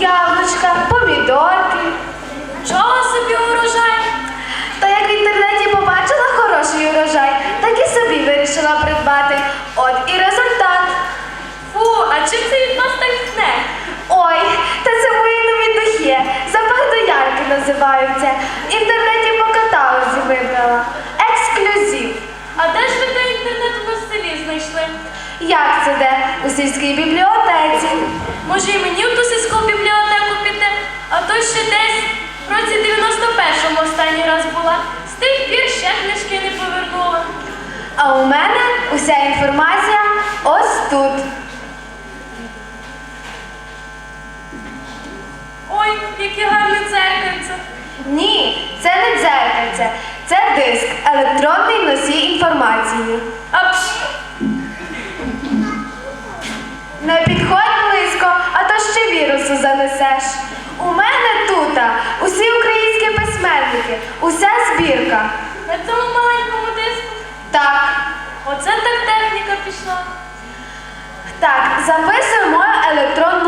Яблучка, помідорки. Чого Як це де? У сільській бібліотеці. Може і мені в ту сільську бібліотеку піти, а то ще десь в році 91-му останній раз була. З тих пір ще книжки не повернула. А у мене уся інформація ось тут. Ой, яке гарне дзеркальце. Ні, це не дзеркальце, це диск, електронний носій інформації. А Не підходь близько, а то ще вірусу занесеш. У мене тут усі українські письменники, уся збірка. на цьому маленькому диску. Так, Оце так техніка пішла. так, записуй мою електронну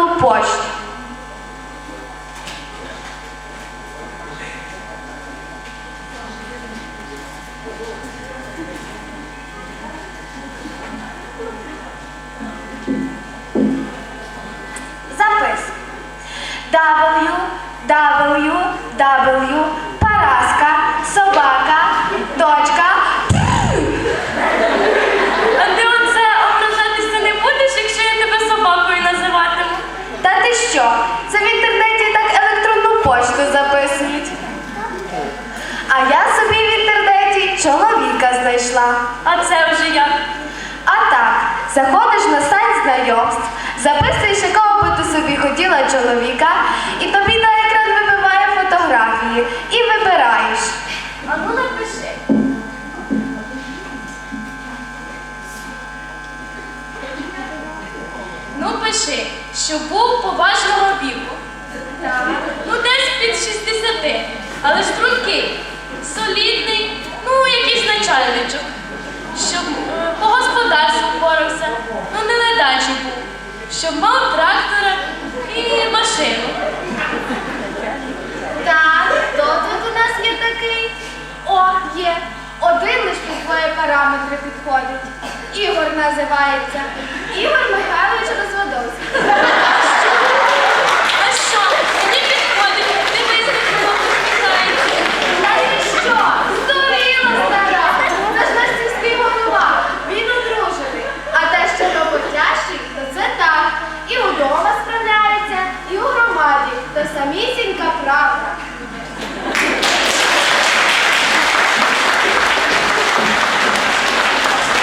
www Параска собака точка А ти оце ображатися не будеш, якщо я тебе собакою називатиму? Та ти що? Це в інтернеті так електронну почту записують. А я собі в інтернеті чоловіка знайшла. А це вже як? А так, заходиш на сайт знайомств, записуєш, якого би ти собі хотіла чоловіка, і тобі фотографії і вибираєш. А ну напиши. Ну пиши, що був поважного віку. Ну десь під 60, але ж стрункий, солідний, ну якийсь начальничок. Підходить. Ігор називається. Ігор Михайлович